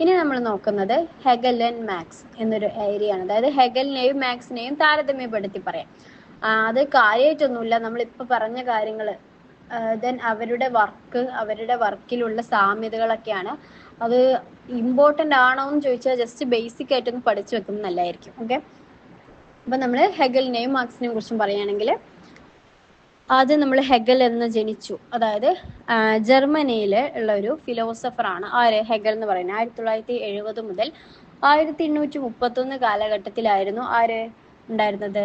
ഇനി നമ്മൾ നോക്കുന്നത് ഹെഗൽ ആൻഡ് മാക്സ് എന്നൊരു ഏരിയ ആണ്. അതായത് ഹെഗലിനെയും മാക്സിനെയും താരതമ്യപ്പെടുത്തി പറയാം. അത് കാര്യമായിട്ടൊന്നുമില്ല. നമ്മളിപ്പോൾ പറഞ്ഞ കാര്യങ്ങൾ ദെൻ അവരുടെ വർക്ക് അവരുടെ വർക്കിലുള്ള സാമ്യതകളൊക്കെയാണ്. അത് ഇമ്പോർട്ടന്റ് ആണോ എന്ന് ചോദിച്ചാൽ ജസ്റ്റ് ബേസിക് ആയിട്ടൊന്ന് പഠിച്ചു വെക്കുന്നത് നല്ലതായിരിക്കും. ഓക്കെ അപ്പം നമ്മൾ ഹെഗലിനെയും മാർക്സിനെയും കുറിച്ചും പറയുകയാണെങ്കിൽ ആദ്യം നമ്മൾ ഹെഗൽ എന്ന് ജനിച്ചു. അതായത് ജർമ്മനിയിൽ ഉള്ള ഒരു ഫിലോസഫർ ആണ് ആര്? ഹെഗൽ എന്ന് പറയുന്നത്. ആയിരത്തി തൊള്ളായിരത്തി എഴുപത് മുതൽ ആയിരത്തി എണ്ണൂറ്റി മുപ്പത്തൊന്ന് കാലഘട്ടത്തിലായിരുന്നു ആര് ഉണ്ടായിരുന്നത്?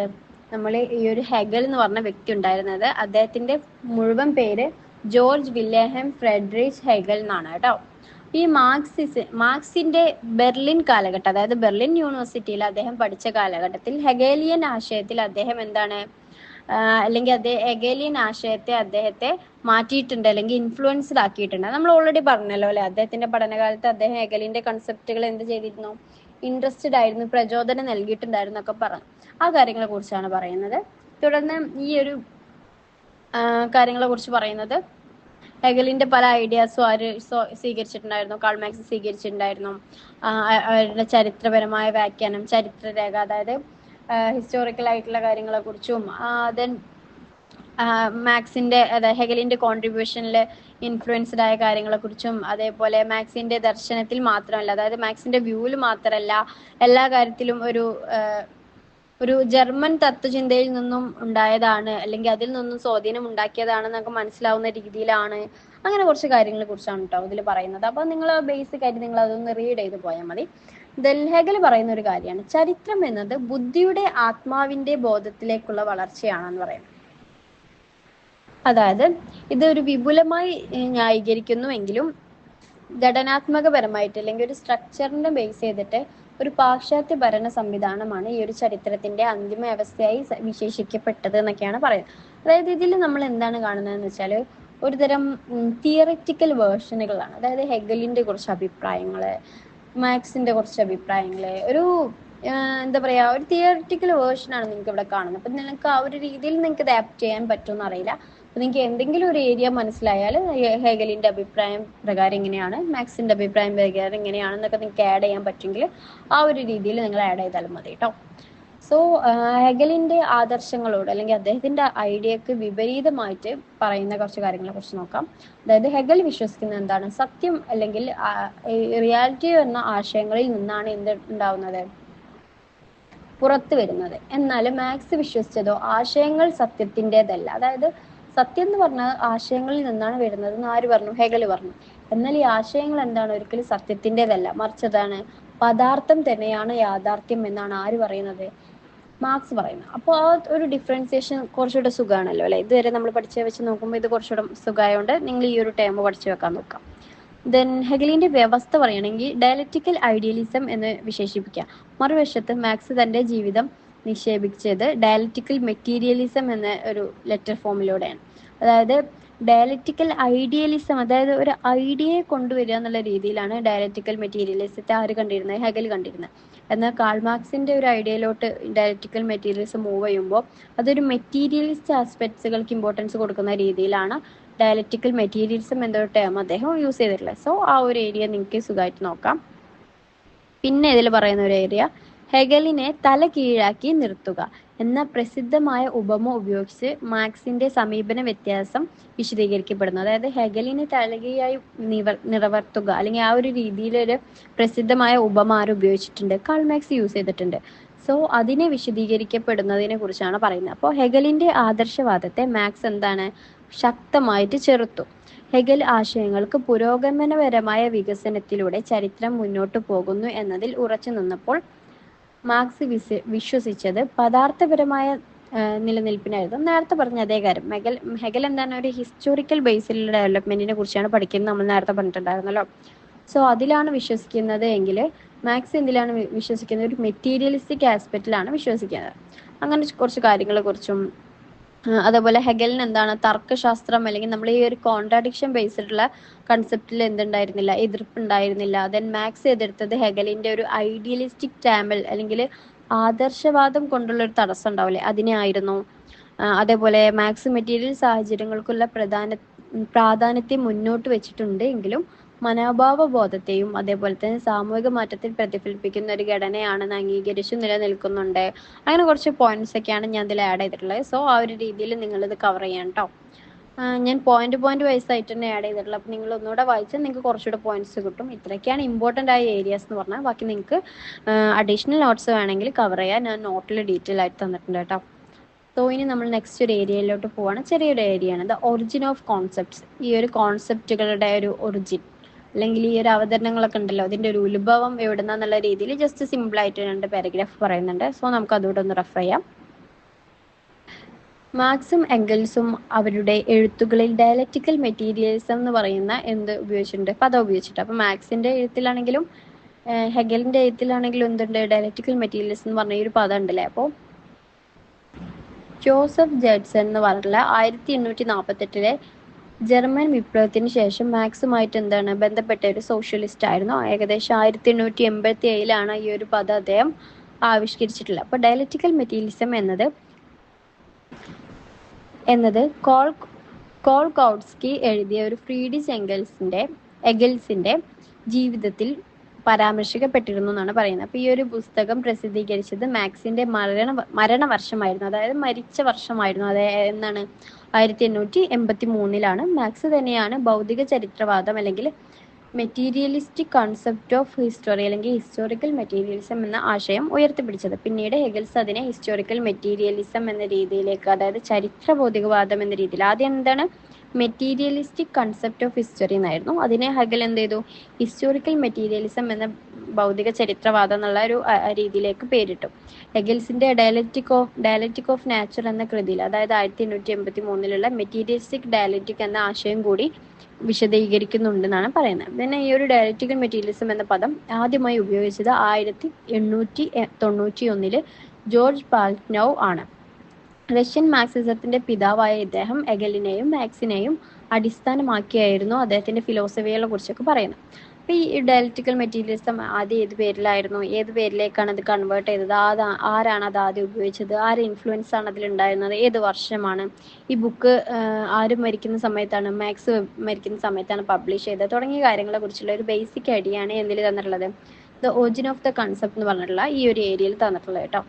നമ്മൾ ഈ ഒരു ഹെഗൽ എന്ന് പറഞ്ഞ വ്യക്തി ഉണ്ടായിരുന്നത്. അദ്ദേഹത്തിന്റെ മുഴുവൻ പേര് ജോർജ് വില്ലേഹം ഫ്രെഡറിച്ച് ഹെഗൽ എന്നാണ് കേട്ടോ. ഈ മാർക്സിസ് മാർക്സിന്റെ ബെർലിൻ കാലഘട്ടം അതായത് ബെർലിൻ യൂണിവേഴ്സിറ്റിയിൽ അദ്ദേഹം പഠിച്ച കാലഘട്ടത്തിൽ ഹെഗേലിയൻ ആശയത്തിൽ അദ്ദേഹം എന്താണ് അല്ലെങ്കിൽ അദ്ദേഹം എഗലിൻ ആശയത്തെ അദ്ദേഹത്തെ മാറ്റിയിട്ടുണ്ട് അല്ലെങ്കിൽ ഇൻഫ്ലുവൻസ്ഡ് ആക്കിയിട്ടുണ്ട് നമ്മൾ ഓൾറെഡി പറഞ്ഞല്ലോ അല്ലെ? അദ്ദേഹത്തിന്റെ പഠനകാലത്ത് അദ്ദേഹം എഗലിന്റെ കൺസെപ്റ്റുകൾ എന്ത് ചെയ്തിരുന്നു? ഇൻട്രസ്റ്റഡ് ആയിരുന്നു പ്രചോദനം നൽകിയിട്ടുണ്ടായിരുന്നു ഒക്കെ പറഞ്ഞു. ആ കാര്യങ്ങളെ കുറിച്ചാണ് പറയുന്നത്. തുടർന്ന് ഈ ഒരു കാര്യങ്ങളെ കുറിച്ച് പറയുന്നത് ഹെഗലിന്റെ പല ഐഡിയാസും ആര് സ്വ- സ്വീകരിച്ചിട്ടുണ്ടായിരുന്നു കാൾമാക്സ് സ്വീകരിച്ചിട്ടുണ്ടായിരുന്നു. അവരുടെ ചരിത്രപരമായ വ്യാഖ്യാനം ചരിത്രരേഖ അതായത് ഹിസ്റ്റോറിക്കൽ ആയിട്ടുള്ള കാര്യങ്ങളെ കുറിച്ചും ദെൻ മാക്സിന്റെ അതായത് ഹെഗലിന്റെ കോൺട്രിബ്യൂഷനിൽ ഇൻഫ്ലുവൻസ്ഡ് ആയ കാര്യങ്ങളെ കുറിച്ചും അതേപോലെ മാക്സിന്റെ ദർശനത്തിൽ മാത്രമല്ല അതായത് മാക്സിന്റെ വ്യൂവിൽ മാത്രമല്ല എല്ലാ കാര്യത്തിലും ഒരു ഒരു ജർമ്മൻ തത്വചിന്തയിൽ നിന്നും ഉണ്ടായതാണ് അല്ലെങ്കിൽ അതിൽ നിന്നും സ്വാധീനം ഉണ്ടാക്കിയതാണെന്നൊക്കെ മനസ്സിലാവുന്ന രീതിയിലാണ് അങ്ങനെ കുറച്ച് കാര്യങ്ങളെ കുറിച്ചാണ് കേട്ടോ ഇതിൽ പറയുന്നത്. അപ്പൊ നിങ്ങൾ ബേസിക് ആയിട്ട് നിങ്ങൾ അതൊന്ന് റീഡ് ചെയ്ത് പോയാൽ മതി. ദൽഹഗൽ പറയുന്ന ഒരു കാര്യമാണ്. ചരിത്രം എന്നത് ബുദ്ധിയുടെ ആത്മാവിന്റെ ബോധത്തിലേക്കുള്ള വളർച്ചയാണെന്ന് പറയുന്നത് അതായത് ഇത് ഒരു വിപുലമായി ന്യായീകരിക്കുന്നുവെങ്കിലും ഘടനാത്മകപരമായിട്ട് അല്ലെങ്കിൽ ഒരു സ്ട്രക്ചറിനെ ബേസ് ചെയ്തിട്ട് ഒരു പാശ്ചാത്യ ഭരണ സംവിധാനമാണ് ഈ ഒരു ചരിത്രത്തിന്റെ അന്തിമ അവസ്ഥയായി വിശേഷിക്കപ്പെട്ടത് എന്നൊക്കെയാണ് പറയുന്നത്. അതായത് ഇതിൽ നമ്മൾ എന്താണ് കാണുന്നതെന്ന് വെച്ചാൽ ഒരുതരം തിയററ്റിക്കൽ വേർഷനുകളാണ് അതായത് ഹെഗലിന്റെ കുറച്ച് അഭിപ്രായങ്ങൾ മാക്സിന്റെ കുറച്ച് അഭിപ്രായങ്ങളെ. ഒരു എന്താ പറയാ ഒരു തിയററ്റിക്കൽ വേർഷൻ ആണ് നിങ്ങൾക്ക് ഇവിടെ കാണുന്നത്. അപ്പൊ നിങ്ങൾക്ക് ആ ഒരു രീതിയിൽ നിങ്ങൾക്ക് അഡാപ്റ്റ് ചെയ്യാൻ പറ്റുമെന്ന് അറിയില്ല. അപ്പൊ നിങ്ങൾക്ക് എന്തെങ്കിലും ഒരു ഏരിയ മനസ്സിലായാൽ ഹെഗലിന്റെ അഭിപ്രായം പ്രകാരം എങ്ങനെയാണ് മാക്സിന്റെ അഭിപ്രായം പ്രകാരം ഇങ്ങനെയാണെന്നൊക്കെ നിങ്ങൾക്ക് ആഡ് ചെയ്യാൻ പറ്റുമെങ്കിൽ ആ ഒരു രീതിയിൽ നിങ്ങൾ ആഡ് ചെയ്താലും മതി കേട്ടോ സോ ഹെഗലിന്റെ ആദർശങ്ങളോട് അല്ലെങ്കിൽ അദ്ദേഹത്തിന്റെ ഐഡിയക്ക് വിപരീതമായിട്ട് പറയുന്ന കുറച്ച് കാര്യങ്ങളെ കുറിച്ച് നോക്കാം. അതായത് ഹെഗൽ വിശ്വസിക്കുന്നത് എന്താണ്? സത്യം അല്ലെങ്കിൽ റിയാലിറ്റി എന്ന ആശയങ്ങളിൽ നിന്നാണ് എന്ത് ഉണ്ടാവുന്നത്? പുറത്തു വരുന്നത്. എന്നാൽ മാക്സ് വിശ്വസിച്ചതോ ആശയങ്ങൾ സത്യത്തിന്റെതല്ല. അതായത് സത്യം എന്ന് പറഞ്ഞാൽ ആശയങ്ങളിൽ നിന്നാണ് വരുന്നത് എന്ന് ആര് പറഞ്ഞു? ഹെഗൽ പറഞ്ഞു. എന്നാൽ ഈ ആശയങ്ങൾ എന്താണ്? ഒരിക്കലും സത്യത്തിന്റെതല്ല. മറിച്ചതാണ് പദാർത്ഥം തന്നെയാണ് യാഥാർത്ഥ്യം എന്നാണ് ആര് പറയുന്നത്? മാർക്സ് പറയുന്നത്. അപ്പോൾ ആ ഒരു ഡിഫറൻസിയേഷൻ കുറച്ചുകൂടെ സുഖമാണല്ലോ അല്ലെ? ഇതുവരെ നമ്മൾ പഠിച്ച വെച്ച് നോക്കുമ്പോൾ ഇത് കുറച്ചുകൂടെ സുഖമായതുകൊണ്ട് നിങ്ങൾ ഈ ഒരു ടേം പഠിച്ചു വെക്കാൻ നോക്കാം. ദെൻ ഹെഗലിന്റെ വ്യവസ്ഥ പറയുകയാണെങ്കിൽ ഡയലക്റ്റിക്കൽ ഐഡിയലിസം എന്ന് വിശേഷിപ്പിക്കാം മറുവശത്ത് മാക്സ് തന്റെ ജീവിതം നിക്ഷേപിച്ചത് ഡയലക്റ്റിക്കൽ മെറ്റീരിയലിസം എന്ന ഒരു ലെറ്റർ ഫോമിലൂടെയാണ് അതായത് ഡയലക്റ്റിക്കൽ ഐഡിയലിസം അതായത് ഒരു ഐഡിയയെ കൊണ്ടുവരിക എന്നുള്ള രീതിയിലാണ് ഡയലക്റ്റിക്കൽ മെറ്റീരിയലിസത്തെ ആര് കണ്ടിരുന്നത് ഹെഗൽ കണ്ടിരുന്നത് എന്നാൽ കാൾമാർക്സിന്റെ ഒരു ഐഡിയയിലോട്ട് ഡയലക്റ്റിക്കൽ മെറ്റീരിയലിസം മൂവ് ചെയ്യുമ്പോൾ അതൊരു മെറ്റീരിയലിസ്റ്റ് ആസ്പെക്ട്സുകൾക്ക് ഇമ്പോർട്ടൻസ് കൊടുക്കുന്ന രീതിയിലാണ് ഡയലക്റ്റിക്കൽ മെറ്റീരിയലിസം എന്നൊരു ടേം അദ്ദേഹം യൂസ് ചെയ്തിട്ടുള്ളത്. സോ ആ ഒരു ഏരിയ നിങ്ങൾക്ക് സുഖമായിട്ട് നോക്കാം. പിന്നെ ഇതിൽ പറയുന്ന ഒരു ഏരിയ ഹെഗലിനെ തല കീഴാക്കി നിർത്തുക എന്ന പ്രസിദ്ധമായ ഉപമ ഉപയോഗിച്ച് മാർക്സിന്റെ സമീപന വ്യത്യാസം വിശദീകരിക്കപ്പെടുന്നു. അതായത് ഹെഗലിനെ തലകീഴായി നിവർ നിറവർത്തുക അല്ലെങ്കിൽ ആ ഒരു രീതിയിലൊരു പ്രസിദ്ധമായ ഉപമ ആര് ഉപയോഗിച്ചിട്ടുണ്ട്? കാൾ മാക്സ് യൂസ് ചെയ്തിട്ടുണ്ട്. സോ അതിനെ വിശദീകരിക്കപ്പെടുന്നതിനെ കുറിച്ചാണ് പറയുന്നത്. അപ്പോൾ ഹെഗലിന്റെ ആദർശവാദത്തെ മാക്സ് എന്താണ്? ശക്തമായിട്ട് ചെറുത്തു. ഹെഗൽ ആശയങ്ങൾക്ക് പുരോഗമനപരമായ വികസനത്തിലൂടെ ചരിത്രം മുന്നോട്ടു പോകുന്നു എന്നതിൽ ഉറച്ചു നിന്നപ്പോൾ മാർക്സ് വിശ്വ വിശ്വസിച്ചത് പദാർത്ഥപരമായ നിലനിൽപ്പിനായിരുന്നു. നേരത്തെ പറഞ്ഞ അതേ കാര്യം. മെഗൽ ഹെഗൽ എന്താണ് ഒരു ഹിസ്റ്റോറിക്കൽ ബേസിലുള്ള ഡെവലപ്മെന്റിനെ കുറിച്ചാണ് പഠിക്കുന്നത് നമ്മൾ നേരത്തെ പറഞ്ഞിട്ടുണ്ടായിരുന്നല്ലോ. സോ അതിലാണ് വിശ്വസിക്കുന്നത് എങ്കിൽ മാക്സ് എന്തിലാണ് വിശ്വസിക്കുന്നത്? ഒരു മെറ്റീരിയലിസ്റ്റിക് ആസ്പെക്റ്റിലാണ് വിശ്വസിക്കുന്നത്. അങ്ങനെ കുറച്ച് കാര്യങ്ങളെ കുറിച്ചും ആ, അതേപോലെ ഹെഗലിന് എന്താണ്? തർക്കശാസ്ത്രം അല്ലെങ്കിൽ നമ്മൾ ഈ ഒരു കോൺട്രാഡിക്ഷൻ ബേസ്ഡുള്ള കൺസെപ്റ്റിൽ എന്തുണ്ടായിരുന്നില്ല? എതിർപ്പ് ഉണ്ടായിരുന്നില്ല ദെൻ മാക്സ് എതിർത്തത് ഹെഗലിന്റെ ഒരു ഐഡിയലിസ്റ്റിക് ടാമിൽ അല്ലെങ്കിൽ ആദർശവാദം കൊണ്ടുള്ള ഒരു തടസ്സം ഉണ്ടാവില്ലേ? അതിനെ ആയിരുന്നു അതേപോലെ മാക്സ് മെറ്റീരിയൽ സാഹചര്യങ്ങൾക്കുള്ള പ്രധാന പ്രാധാന്യത്തെ മുന്നോട്ട് വെച്ചിട്ടുണ്ട് എങ്കിലും മനോഭാവ ബോധത്തെയും അതേപോലെ തന്നെ സാമൂഹിക മാറ്റത്തിൽ പ്രതിഫലിപ്പിക്കുന്ന ഒരു ഘടനയാണെന്ന് അംഗീകരിച്ചു നിലനിൽക്കുന്നുണ്ട്. അങ്ങനെ കുറച്ച് പോയിന്റ്സ് ഒക്കെയാണ് ഞാൻ ഇതിൽ ആഡ് ചെയ്തിട്ടുള്ളത്. സോ ആ ഒരു രീതിയിൽ നിങ്ങൾ ഇത് കവർ ചെയ്യാം കേട്ടോ ഞാൻ പോയിന്റ് പോയിന്റ് വൈസ് ആയിട്ട് തന്നെ ആഡ് ചെയ്തിട്ടുള്ളത്. അപ്പോൾ നിങ്ങൾ ഒന്നുകൂടെ വായിച്ചാൽ നിങ്ങൾക്ക് കുറച്ചുകൂടെ പോയിന്റ്സ് കിട്ടും. ഇത്രയൊക്കെയാണ് ഇമ്പോർട്ടന്റ് ആയ ഏരിയാസ് എന്ന് പറഞ്ഞാൽ ബാക്കി നിങ്ങൾക്ക് അഡീഷണൽ നോട്ട്സ് വേണമെങ്കിൽ കവർ ചെയ്യാൻ ഞാൻ നോട്ടിൽ ഡീറ്റെയിൽ ആയിട്ട് തന്നിട്ടുണ്ട് കേട്ടോ സോ ഇനി നമ്മൾ നെക്സ്റ്റ് ഒരു ഏരിയയിലോട്ട് പോവാണ്. ചെറിയൊരു ഏരിയയാണ് ദ ഒറിജിൻ ഓഫ് കോൺസെപ്റ്റ്സ് ഈ ഒരു കോൺസെപ്റ്റുകളുടെ ഒരു ഒറിജിൻ അല്ലെങ്കിൽ ഈ ഒരു അവതരണങ്ങളൊക്കെ ഉണ്ടല്ലോ അതിന്റെ ഒരു ഉത്ഭവം എവിടുന്നുള്ള രീതിയിൽ ജസ്റ്റ് സിമ്പിൾ ആയിട്ട് രണ്ട് പാരഗ്രാഫ് പറയുന്നുണ്ട്. സോ നമുക്ക് അതുകൂടെ ഒന്ന് റെഫർ ചെയ്യാം. മാർക്സും എംഗൽസും അവരുടെ എഴുത്തുകളിൽ ഡയലക്റ്റിക്കൽ മെറ്റീരിയലിസം എന്ന് പറയുന്ന എന്ത് ഉപയോഗിച്ചിട്ടുണ്ട്? പദം ഉപയോഗിച്ചിട്ടുണ്ട് അപ്പൊ മാക്സിന്റെ എഴുത്തിലാണെങ്കിലും ഹെഗലിന്റെ എഴുത്തിലാണെങ്കിലും എന്തുണ്ട്? ഡയലക്റ്റിക്കൽ മെറ്റീരിയൽസ് എന്ന് പറഞ്ഞ ഒരു പദം ഉണ്ടല്ലേ? അപ്പോൾ ജോസഫ് ജഡ്സൺ എന്ന് പറഞ്ഞിട്ടുള്ള ആയിരത്തി എണ്ണൂറ്റി നാൽപ്പത്തെട്ടിലെ ജർമ്മൻ വിപ്ലവത്തിന് ശേഷം മാക്സുമായിട്ട് എന്താണ് ബന്ധപ്പെട്ട ഒരു സോഷ്യലിസ്റ്റ് ആയിരുന്നു. ഏകദേശം ആയിരത്തി എണ്ണൂറ്റി എൺപത്തി ഏഴിലാണ് ഈ ഒരു പദം അദ്ദേഹം ആവിഷ്കരിച്ചിട്ടുള്ളത്. അപ്പോൾ ഡയലറ്റിക്കൽ മെറ്റീരിയലിസം എന്നത് എന്നത് കോൾ കോൾ എഴുതിയ ഒരു ഫ്രീഡിസ് എങ്കൽസിന്റെ എഗൽസിന്റെ ജീവിതത്തിൽ പരാമർശിക്കപ്പെട്ടിരുന്നു എന്നാണ് പറയുന്നത്. അപ്പോൾ ഈ ഒരു പുസ്തകം പ്രസിദ്ധീകരിച്ചത് മാക്സിന്റെ മരണ മരണ വർഷമായിരുന്നു. അതായത് മരിച്ച വർഷമായിരുന്നു. അതായത് എന്നാണ് ആയിരത്തി എണ്ണൂറ്റി എൺപത്തി മൂന്നിലാണ് മാക്സ് തന്നെയാണ് ഭൗതിക ചരിത്രവാദം അല്ലെങ്കിൽ മെറ്റീരിയലിസ്റ്റിക് കൺസെപ്റ്റ് ഓഫ് ഹിസ്റ്റോറി അല്ലെങ്കിൽ ഹിസ്റ്റോറിക്കൽ മെറ്റീരിയലിസം എന്ന ആശയം ഉയർത്തിപ്പിടിച്ചത്. പിന്നീട് ഹെഗൽസ് അതിനെ ഹിസ്റ്റോറിക്കൽ മെറ്റീരിയലിസം എന്ന രീതിയിലേക്ക് അതായത് ചരിത്ര ഭൗതികവാദം എന്ന രീതിയിൽ ആദ്യം എന്താണ്? മെറ്റീരിയലിസ്റ്റിക് കൺസെപ്റ്റ് ഓഫ് ഹിസ്റ്ററി എന്നായിരുന്നു. അതിനെ ഹെഗൽ എന്ത് ചെയ്തു? ഹിസ്റ്റോറിക്കൽ മെറ്റീരിയലിസം എന്ന ഭൗതിക ചരിത്രവാദം എന്നുള്ള ഒരു രീതിയിലേക്ക് പേരിട്ടു. എഗിൽസിന്റെ dialectic of dialectic of nature എന്ന കൃതിയിൽ അതായത് ആയിരത്തി എണ്ണൂറ്റി എൺപത്തി മൂന്നിലുള്ള മെറ്റീരിയലിസ്റ്റിക് ഡയലക്റ്റിക് എന്ന ആശയം കൂടി വിശദീകരിക്കുന്നുണ്ടെന്നാണ് പറയുന്നത്. പിന്നെ ഈ ഒരു ഡയലക്റ്റിക്കൽ മെറ്റീരിയലിസം എന്ന പദം ആദ്യമായി ഉപയോഗിച്ചത് ആയിരത്തി എണ്ണൂറ്റി തൊണ്ണൂറ്റി ഒന്നിൽ ജോർജ് പാൽനോവ് ആണ്. റഷ്യൻ മാർക്സിസത്തിന്റെ പിതാവായ ഇദ്ദേഹം എഗലിനെയും മാക്സിനെയും അടിസ്ഥാനമാക്കിയായിരുന്നു അദ്ദേഹത്തിന്റെ ഫിലോസഫികളെ കുറിച്ചൊക്കെ പറയുന്നത്. അപ്പൊ ഈ ഡയലക്റ്റിക്കൽ മെറ്റീരിയലിസം ആദ്യം ഏത് പേരിലായിരുന്നു? ഏത് പേരിലേക്കാണ് അത് കൺവേർട്ട് ചെയ്തത്? ആ ആരാണ് അത് ആദ്യം ഉപയോഗിച്ചത്? ആര് ഇൻഫ്ലുവൻസ് ആണ് അതിലുണ്ടായിരുന്നത്? ഏത് വർഷമാണ്? ഈ ബുക്ക് ആര് മരിക്കുന്ന സമയത്താണ് മാക്സ് മരിക്കുന്ന സമയത്താണ് പബ്ലിഷ് ചെയ്തത്. തുടങ്ങിയ കാര്യങ്ങളെ കുറിച്ചുള്ള ഒരു ബേസിക് ഐഡിയ ആണ് എന്തിൽ തന്നിട്ടുള്ളത്. The origin of the concept എന്ന് പറഞ്ഞിട്ടുള്ള ഈ ഒരു ഏരിയയിൽ തന്നിട്ടുള്ളത് കേട്ടോ.